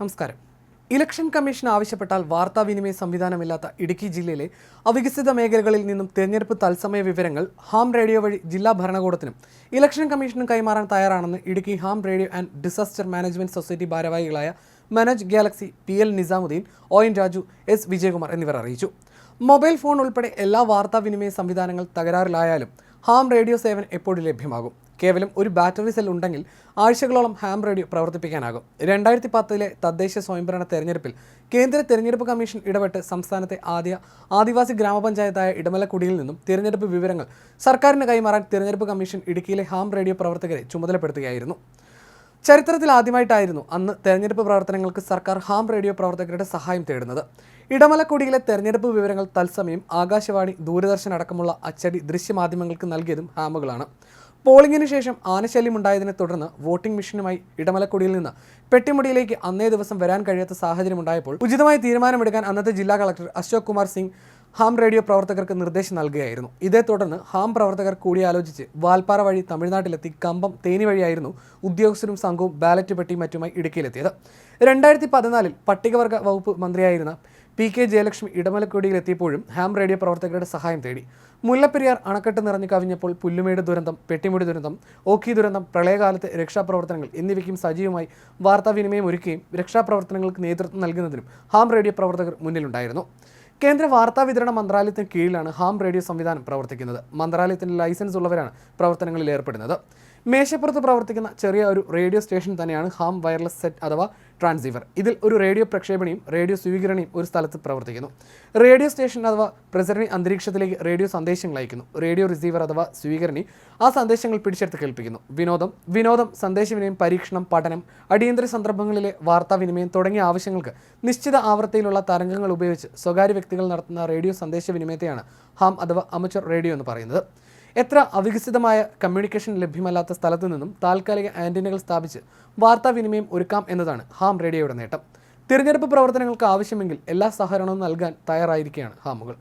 നമസ്കാരം. Election commission ആവശ്യപ്പെട്ടാൽ വാർത്താവിനിമയ സംവിധാനമില്ലാത്ത ഇടുക്കി ജില്ലയിലെ അവികസിത മേഖലകളിൽ നിന്നും തെരഞ്ഞെടുപ്പ് തത്സമയ വിവരങ്ങൾ ഹാം റേഡിയോ വഴി ജില്ലാ ഭരണകൂടത്തിനും ഇലക്ഷൻ കമ്മീഷനും കൈമാറാൻ തയ്യാറാണെന്ന് Idukki ham radio and disaster management society ഭാരവാഹികളായ Manoj Galaxy P L Nizamuddin O N Raju S Vijayakumar എന്നിവർ അറിയിച്ചു. മൊബൈൽ ഫോൺ ഉൾപ്പെടെ എല്ലാ വാർത്താവിനിമയ സംവിധാനങ്ങൾ തകരാറിലായാലും ഹാം റേഡിയോ സേവനം എപ്പോഴും ലഭ്യമാകും. കേവലം ഒരു ബാറ്ററി സെൽ ഉണ്ടെങ്കിൽ ആഴ്ചകളോളം ഹാം റേഡിയോ പ്രവർത്തിപ്പിക്കാനാകും. രണ്ടായിരത്തി പത്തിലെ തദ്ദേശ സ്വയംഭരണ തെരഞ്ഞെടുപ്പിൽ കേന്ദ്ര തെരഞ്ഞെടുപ്പ് കമ്മീഷൻ ഇടപെട്ട് സംസ്ഥാനത്തെ ആദ്യ ആദിവാസി ഗ്രാമപഞ്ചായത്തായ ഇടമലക്കുടിയിൽ നിന്നും തിരഞ്ഞെടുപ്പ് വിവരങ്ങൾ സർക്കാരിന് കൈമാറാൻ തിരഞ്ഞെടുപ്പ് കമ്മീഷൻ ഇടുക്കിയിലെ ഹാം റേഡിയോ പ്രവർത്തകരെ ചുമതലപ്പെടുത്തുകയായിരുന്നു. ചരിത്രത്തിൽ ആദ്യമായിട്ടായിരുന്നു അന്ന് തെരഞ്ഞെടുപ്പ് പ്രവർത്തനങ്ങൾക്ക് സർക്കാർ ഹാം റേഡിയോ പ്രവർത്തകരുടെ സഹായം തേടുന്നത്. ഇടമലക്കുടിയിലെ തെരഞ്ഞെടുപ്പ് വിവരങ്ങൾ തത്സമയം ആകാശവാണി ദൂരദർശൻ അടക്കമുള്ള അച്ചടി ദൃശ്യമാധ്യമങ്ങൾക്ക് നൽകിയതും ഹാമുകളാണ് പോളിംഗിന് ശേഷം ആനശല്യം ഉണ്ടായതിനെ തുടർന്ന് വോട്ടിംഗ് മെഷീനുമായി ഇടമലക്കുടിയിൽ നിന്ന് പെട്ടിമുടിയിലേക്ക് അന്നേ ദിവസം വരാൻ കഴിയാത്ത സാഹചര്യം ഉണ്ടായപ്പോൾ ഉചിതമായ തീരുമാനമെടുക്കാൻ അന്നത്തെ ജില്ലാ collector Ashok Kumar Singh ham radio പ്രവർത്തകർക്ക് നിർദ്ദേശം നൽകുകയായിരുന്നു. ഇതേ തുടർന്ന് ഹാം പ്രവർത്തകർ കൂടിയാലോചിച്ച് വാൽപ്പാറ വഴി തമിഴ്നാട്ടിലെത്തി കമ്പം തേനി വഴിയായിരുന്നു ഉദ്യോഗസ്ഥരും സംഘവും ബാലറ്റ് പെട്ടി മറ്റുമായി ഇടുക്കിയിലെത്തിയത്. രണ്ടായിരത്തി പതിനാലിൽ പട്ടികവർഗ വകുപ്പ് മന്ത്രിയായിരുന്ന പി കെ ജയലക്ഷ്മി ഇടമലക്കുടിയിൽ എത്തിയപ്പോഴും ഹാം റേഡിയോ പ്രവർത്തകരുടെ സഹായം തേടി. മുല്ലപ്പെരിയാർ അണക്കെട്ട് നിറഞ്ഞു കവിഞ്ഞപ്പോൾ പുല്ലുമേട് ദുരന്തം പെട്ടിമുടി ദുരന്തം ഓഖി ദുരന്തം പ്രളയകാലത്തെ രക്ഷാപ്രവർത്തനങ്ങൾ എന്നിവയ്ക്കും സജീവമായി വാർത്താവിനിമയം ഒരുക്കുകയും രക്ഷാപ്രവർത്തനങ്ങൾക്ക് നേതൃത്വം നൽകുന്നതിനും ഹാം റേഡിയോ പ്രവർത്തകർ മുന്നിലുണ്ടായിരുന്നു. കേന്ദ്ര വാർത്താ വിതരണ മന്ത്രാലയത്തിന് കീഴിലാണ് ഹാം റേഡിയോ സംവിധാനം പ്രവർത്തിക്കുന്നത്. മന്ത്രാലയത്തിന് ലൈസൻസ് ഉള്ളവരാണ് പ്രവർത്തനങ്ങളിൽ ഏർപ്പെടുന്നത്. മേശപ്പുറത്ത് പ്രവർത്തിക്കുന്ന ചെറിയ ഒരു റേഡിയോ സ്റ്റേഷൻ തന്നെയാണ് ഹാം വയർലെസ് സെറ്റ് അഥവാ ട്രാൻസീവർ. ഇതിൽ ഒരു റേഡിയോ പ്രക്ഷേപണിയും റേഡിയോ സ്വീകരണിയും ഒരു സ്ഥലത്ത് പ്രവർത്തിക്കുന്നു. റേഡിയോ സ്റ്റേഷൻ അഥവാ പ്രസരണി അന്തരീക്ഷത്തിലേക്ക് റേഡിയോ സന്ദേശങ്ങൾ അയക്കുന്നു. റേഡിയോ റിസീവർ അഥവാ സ്വീകരണി ആ സന്ദേശങ്ങൾ പിടിച്ചെടുത്ത് കേൾപ്പിക്കുന്നു. വിനോദം വിനോദം സന്ദേശവിനിമയം പരീക്ഷണം പഠനം അടിയന്തര സന്ദർഭങ്ങളിലെ വാർത്താവിനിമയം തുടങ്ങിയ ആവശ്യങ്ങൾക്ക് നിശ്ചിത ആവൃത്തിയിലുള്ള തരംഗങ്ങൾ ഉപയോഗിച്ച് സ്വകാര്യ വ്യക്തികൾ നടത്തുന്ന റേഡിയോ സന്ദേശവിനിമയത്തെയാണ് ഹാം അഥവാ അമച്ചർ റേഡിയോ എന്ന് പറയുന്നത്. എത്ര അവികസിതമായ കമ്മ്യൂണിക്കേഷൻ ലഭ്യമല്ലാത്ത സ്ഥലത്തു നിന്നും താൽക്കാലിക ആന്റിനകൾ സ്ഥാപിച്ച് വാർത്താവിനിമയം ഒരുക്കാം എന്നതാണ് ഹാം റേഡിയോയുടെ നേട്ടം. തിരഞ്ഞെടുപ്പ് പ്രവർത്തനങ്ങൾക്ക് ആവശ്യമെങ്കിൽ എല്ലാ സഹകരണവും നൽകാൻ തയ്യാറായിരിക്കുകയാണ് ഹാമുകൾ.